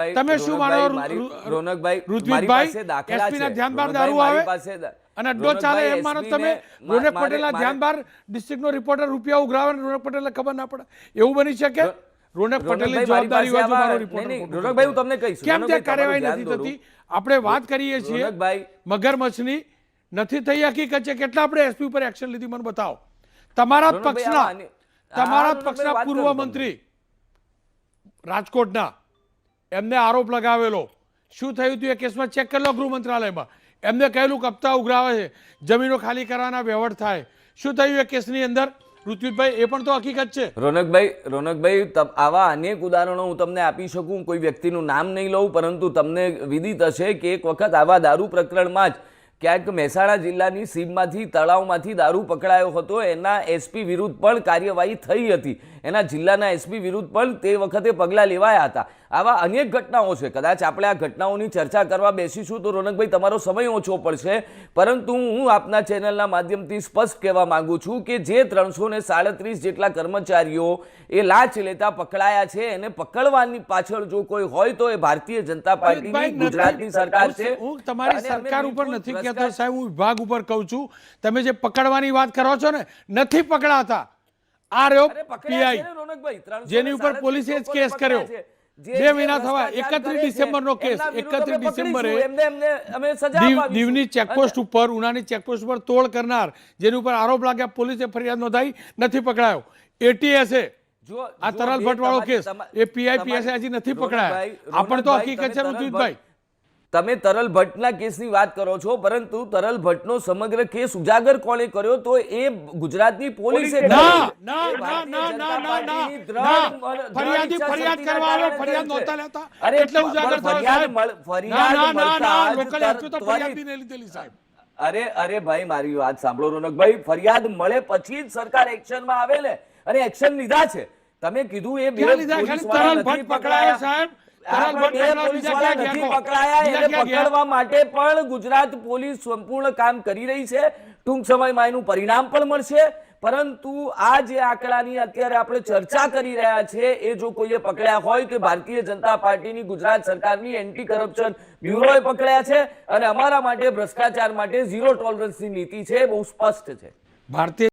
તમે શું માનો રોનકભાઈ, ઋત્વિકભાઈ, ના ધ્યાન બહાર દારૂ આવે? અને અડ્ડો ચાલે એમ માનો તમે રોનક પટેલના ધ્યાન બહાર ડિસ્ટ્રિક્ટનો રિપોર્ટર રૂપિયા ઉઘરાવે રોનક પટેલને ખબર ના પડે. એવું બની શકે? રોનક પટેલની જવાબદારી હોય મારો રિપોર્ટર રોનકભાઈ, હું તમને કહીશ. કેમ ત્યાં કાર્યવાહી નથી થતી? આપણે વાત કરીએ છીએ. મગરમચ્છની નથી થઈ હકીકત છે. કેટલા આપણે એસપી ઉપર એક્શન લીધી મને બતાવો. તમારા પક્ષના તમારા પક્ષના પૂર્વ મંત્રી રાજકોટના એમને આરોપ લગાવેલો. શું થયું હતું એ કેસમાં ચેક કરી લો ગૃહ મંત્રાલયમાં. એમને કહેલું કપ્તા ઉઘરાવે છે. જમીનો ખાલી કરવાના વ્યવહાર થાય. શું થયું એ કેસની અંદર? ઋત્વિકભાઈ એ પણ તો હકીકત છે. રોનકભાઈ રોનકભાઈ આવા અનેક ઉદાહરણો હું તમને આપી શકું. કોઈ વ્યક્તિનું નામ નહીં લઉં, પરંતુ તમને વિદિત હશે કે એક વખત આવા દારૂ પ્રકરણમાં જ ક્યાંક મહેસાણા જિલ્લાની સીમમાંથી, તળાવમાંથી દારૂ પકડાયો હતો. એના એસપી વિરુદ્ધ પણ કાર્યવાહી થઈ હતી. એના જિલ્લાના એસપી વિરુદ્ધ પણ તે વખતે પગલાં લેવાયા હતા. આવા અનેક ઘટનાઓ છે. કદાચ આપણે આ ઘટનાઓની ચર્ચા કરવા બેસીશું તો રોનકભાઈ તમારો સમય ઓછો પડશે. પરંતુ હું આપના ચેનલના માધ્યમથી સ્પષ્ટ કહેવા માંગુ છું કે જે ત્રણસો સાડત્રીસ જેટલા કર્મચારીઓ એ લાંચ લેતા પકડાયા છે એને પકડવાની પાછળ જો કોઈ હોય તો એ ભારતીય જનતા પાર્ટી ગુજરાતની સરકાર છે. હું તમારી સરકાર ઉપર નથી કહેતો સાહેબ હું વિભાગ ઉપર કહું છું. તમે જે પકડવાની વાત કરો છો ને નથી પકડાતા. આ રહ્યો અરે પકડ્યા પીઆઈ રોનકભાઈ, જેની ઉપર પોલીસે જ કેસ કર્યો. બે મહિના થવા, એકત્રીસ ડિસેમ્બર નો કેસ, એમના વિરુદ્ધ 31 અમે ડિસેમ્બરે. દીવની ચેકપોસ્ટ ઉપર ઉનાની ચેકપોસ્ટ ઉપર તોડ કરનાર જેની ઉપર આરોપ લાગ્યા પોલીસે ફરિયાદ નોંધાઈ નથી પકડાયો. એટીએસએ આ તરલ ભટ્ટ વાળો કેસ એ પીઆઈ પીએસએ હજી નથી પકડાયા. આપણ તો હકીકત છે ભટ્ટ- તમે તરલ ભટ્ટના કેસની વાત કરો છો પરંતુ તરલ ભટ્ટનો સમગ્ર કેસ ઉજાગર કોણે કર્યો? તો એ ગુજરાતની પોલીસે અરે અરે ભાઈ મારી વાત સાંભળો રોનકભાઈ ફરિયાદ મળે પછી જ સરકાર એક્શનમાં આવે ને અને એક્શન લીધા છે. તમે કીધું એ બે પોલીસ પકડાયા. સાહેબ. આ તરલ પણ ભટ્ટ બે પકડાયા, બીજા પોલીસવાળા ક્યાં નથી ગયા? પકડાયા બીજા એને ક્યાં ગયા? પકડવા માટે પણ ગુજરાત પોલીસ સંપૂર્ણ કામ કરી રહી છે ટૂંક સમયમાં એનું પરિણામ પણ મળશે પરંતુ આ જે આંકડાની અત્યારે આપણે ચર્ચા કરી રહ્યા છે એ જો કોઈએ પકડ્યા હોય કે ભારતીય જનતા પાર્ટીની ગુજરાત સરકારની એન્ટી કરપ્શન બ્યુરોએ પકડ્યા છે અને અમારા માટે ભ્રષ્ટાચાર માટે ઝીરો ટોલરન્સની નીતિ છે બહુ સ્પષ્ટ છે ભારતીય